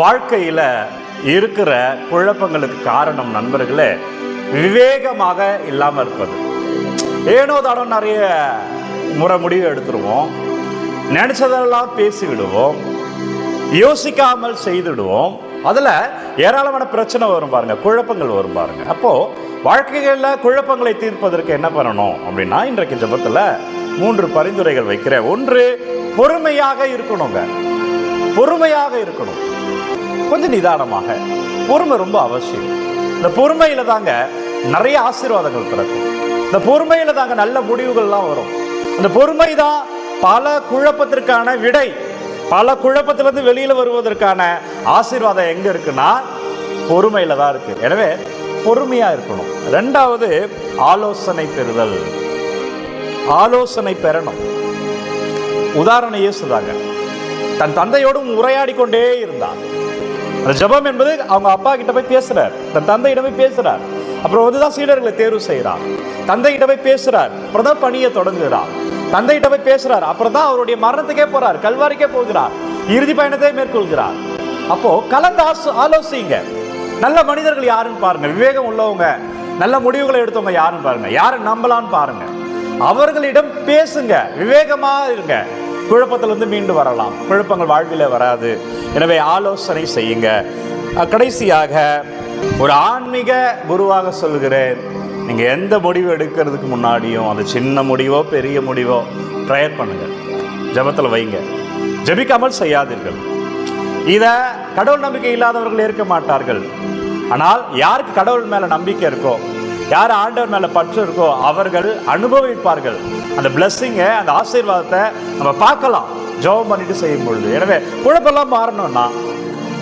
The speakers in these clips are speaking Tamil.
வாழ்க்கையில் இருக்கிற குழப்பங்களுக்கு காரணம் நண்பர்களே விவேகமாக இல்லாமல் இருப்பது. ஏனோ தடம் நிறைய முறை முடிவு எடுத்துருவோம் நினச்சதெல்லாம் பேசிவிடுவோம் யோசிக்காமல் செய்துடுவோம் அதில் ஏராளமான பிரச்சனை வரும் பாருங்க குழப்பங்கள் வரும் பாருங்க. அப்போது வாழ்க்கைகளில் குழப்பங்களை தீர்ப்பதற்கு என்ன பண்ணணும் அப்படின்னா இன்றைக்கு ஜபத்தில் மூன்று பரிந்துரைகள் வைக்கிறேன். ஒன்று பொறுமையாக இருக்கணுங்க. பொறுமையாக இருக்கணும். கொஞ்சம் நிதானமாக. பொறுமை ரொம்ப அவசியம். இந்த பொறுமையில தாங்க நிறைய ஆசீர்வாதங்கள் பிறக்கும். இந்த பொறுமையில தாங்க நல்ல முடிவுகள்லாம் வரும். அந்த பொறுமை தான் பல குழப்பத்திற்கான விடை. பல குழப்பத்திலிருந்து வெளியில் வருவதற்கான ஆசீர்வாதம் எங்க இருக்குன்னா பொறுமையில தான் இருக்கு. எனவே பொறுமையா இருக்கணும். ரெண்டாவது ஆலோசனை பெறுதல். ஆலோசனை பெறணும். உதாரணம் இயேசுதாங்க. தன் தந்தையோடும் உரையாடி கொண்டே இருந்தார் அந்த ஜெபம் என்பது அவங்க அப்பா கிட்ட போய் பேசுறார். தன் தந்தையிடம் போய் பேசுறார். அப்புறம் வந்துதான் சீடர்களை தேர்வு செய்கிறார். தந்தையிட்ட போய் பேசுறார். அப்புறம் தான் பணியை தொடங்குகிறார். தந்தையிட்ட போய் பேசுறார். அப்புறம் தான் அவருடைய மரணத்துக்கே போறார். கல்வாரிக்கே போகிறார். இறுதி பயணத்தை மேற்கொள்கிறார். அப்போ கலந்து ஆசோ- ஆலோசிங்க. நல்ல மனிதர்கள் யாருன்னு பாருங்க. விவேகம் உள்ளவங்க. நல்ல முடிவுகளை எடுத்தவங்க யாருன்னு பாருங்க. யாரை நம்பலான்னு பாருங்க. அவர்களிடம் பேசுங்க. விவேகமா இருங்க. குழப்பத்திலிருந்து மீண்டு வரலாம். குழப்பங்கள் வாழ்வில வராது. எனவே ஆலோசனை செய்யுங்க. கடைசியாக ஒரு ஆன்மீக குருவாக சொல்கிறேன் நீங்கள் எந்த முடிவு எடுக்கிறதுக்கு முன்னாடியும் அது சின்ன முடிவோ பெரிய முடிவோ ப்ரேயர் பண்ணுங்க. ஜபத்தில் வைங்க. ஜெபிக்காமல் செய்யாதீர்கள். இதை கடவுள் நம்பிக்கை இல்லாதவர்கள் ஏற்க மாட்டார்கள். ஆனால் யாருக்கு கடவுள் மேலே நம்பிக்கை இருக்கோ யார் ஆண்டவர் மேலே பற்று இருக்கோ அவர்கள் அனுபவிப்பார்கள். அந்த பிளஸ்ஸிங்கை அந்த ஆசீர்வாதத்தை நம்ம பார்க்கலாம். ஜெபம் பண்ணிட்டு செய்யும் பொழுது. எனவே குழப்பெல்லாம் மாறணும்னா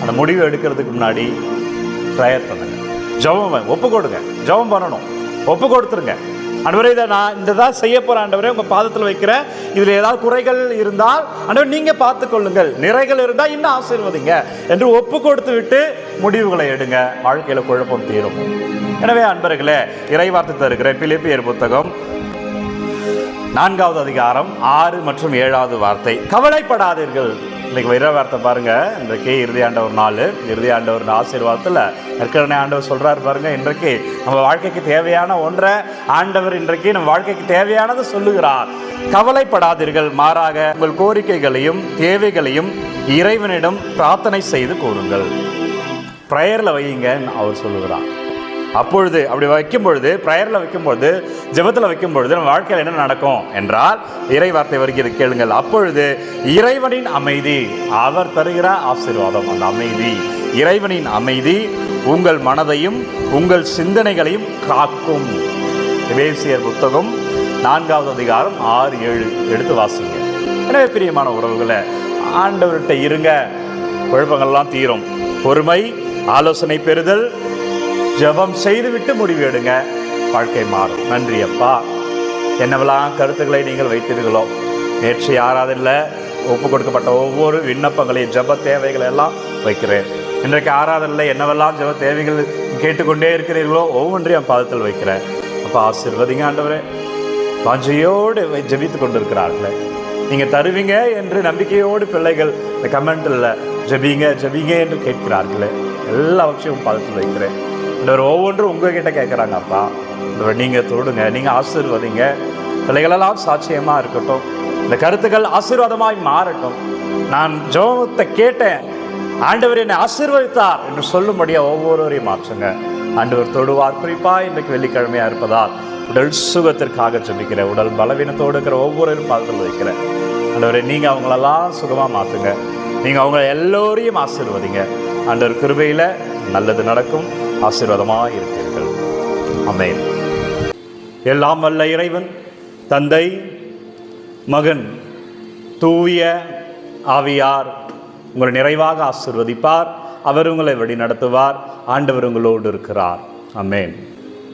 அந்த முடிவு எடுக்கிறதுக்கு முன்னாடி ப்ரேயர் பண்ணுங்க ஜெபம் ஒப்பு கொடுங்க. ஜெபம் பண்ணணும். ஒப்பு கொடுத்துருங்க. அன்பரே இதை நான் இந்த தான் செய்ய போகிறேன் ஆண்டவரே உங்கள் பாதத்தில் வைக்கிறேன் இதில் ஏதாவது குறைகள் இருந்தால் ஆண்டவர் நீங்கள் பார்த்துக்கொள்ளுங்கள் நிறைகள் இருந்தால் இன்னும் ஆசீர்வதிங்க என்று ஒப்பு கொடுத்து விட்டு முடிவுகளை எடுங்க. வாழ்க்கையில் குழப்பம் தீரும். எனவே அன்பர்களே இறைவார்த்தை தருகிற பிலிப்பியர் புத்தகம் நான்காவது அதிகாரம் ஆறு மற்றும் ஏழாவது வார்த்தை. கவலைப்படாதீர்கள். இன்னைக்கு வைர வார்த்தை பாருங்க. இன்றைக்கு இறுதி ஆண்டவர் நாள். இறுதி ஆண்டவர் ஆசீர்வாதத்தில் நற்கரணை ஆண்டவர் சொல்றாரு பாருங்க. இன்றைக்கு நம்ம வாழ்க்கைக்கு தேவையான ஒன்றை ஆண்டவர் இன்றைக்கு நம்ம வாழ்க்கைக்கு தேவையானதை சொல்லுகிறார். கவலைப்படாதீர்கள் மாறாக உங்கள் கோரிக்கைகளையும் தேவைகளையும் இறைவனிடம் பிரார்த்தனை செய்து கூறுங்கள். ப்ரேயரில் வையுங்கன்னு அவர் சொல்லுகிறார். அப்பொழுது அப்படி வைக்கும் பொழுது ப்ரேயரில் வைக்கும் பொழுது ஜெபத்தில் வைக்கும் பொழுது நம்ம வாழ்க்கையில் என்ன நடக்கும் என்றால் இறை வார்த்தை வருகிறது கேளுங்கள். அப்பொழுது இறைவனின் அமைதி அவர் தருகிற ஆசீர்வாதம் அந்த அமைதி. இறைவனின் அமைதி உங்கள் மனதையும் உங்கள் சிந்தனைகளையும் காக்கும். வேசியர் புத்தகம் நான்காவது அதிகாரம் ஆறு ஏழு எடுத்து வாசிங்க. எனவே பிரியமான உறவுகளை ஆண்டவர்கிட்ட இருங்க. குழப்பங்கள்லாம் தீரும். பொறுமை ஆலோசனை பெறுதல் ஜெபம் செய்துவிட்டு முடிவு எடுங்க வாழ்க்கை மாறும். நன்றி அப்பா. என்னவெல்லாம் கருத்துக்களை நீங்கள் வைத்தீர்களோ. நேற்று ஆராதனில் ஒப்பு கொடுக்கப்பட்ட ஒவ்வொரு விண்ணப்பங்களையும் ஜெப தேவைகளை எல்லாம் வைக்கிறேன். இன்றைக்கு ஆராதனில் என்னவெல்லாம் ஜெப தேவைகள் கேட்டுக்கொண்டே இருக்கிறீர்களோ ஒவ்வொன்றையும் பாதத்தில் வைக்கிறேன். அப்போ ஆசீர்வதிங்க ஆண்டவரே. வாஞ்சையோடு ஜபித்து கொண்டிருக்கிறார்களே. நீங்கள் தருவீங்க என்று நம்பிக்கையோடு பிள்ளைகள் இந்த கமெண்ட்டில் ஜெபிங்க ஜெபிங்க என்று கேட்கிறார்களே. எல்லாவற்றையும் பாதத்தில் வைக்கிறேன். இந்த ஒவ்வொன்றும் உங்ககிட்ட கேட்குறாங்க அப்பா. நீங்கள் தொடுங்க நீங்கள் ஆசீர்வதிங்க. பிள்ளைகளெல்லாம் சாட்சியமாக இருக்கட்டும். இந்த கருத்துக்கள் ஆசீர்வாதமாய் மாறட்டும். நான் ஜோகத்தை கேட்டேன். ஆண்டவர் என்னை ஆசீர்வதித்தார் என்று சொல்லும்படியாக ஒவ்வொருவரையும் மாற்றுங்க. ஆண்டவர் தொடுவார் குறிப்பாக இன்றைக்கு வெள்ளிக்கிழமையாக இருப்பதால் உடல் சுகத்திற்காக ஜெபிக்கிறேன். உடல் பலவீனத்தோடு இருக்கிற ஒவ்வொருவரும் பார்த்து வைக்கிறேன் ஆண்டவரை நீங்கள் அவங்களெல்லாம் சுகமாக மாற்றுங்க நீங்கள் அவங்க எல்லோரையும் ஆசீர்வதிங்க. ஆண்டவர் கிருபையில் நல்லது நடக்கும். ஆசீர்வாதமாக இருப்பீர்கள். அமேன் எல்லாம் வல்ல இறைவன் தந்தை மகன் தூய ஆவியார் உங்களை நிறைவாக ஆசிர்வதிப்பார். அவர் உங்களை வழி நடத்துவார் ஆண்டவர் உங்களோடு இருக்கிறார். அமேன்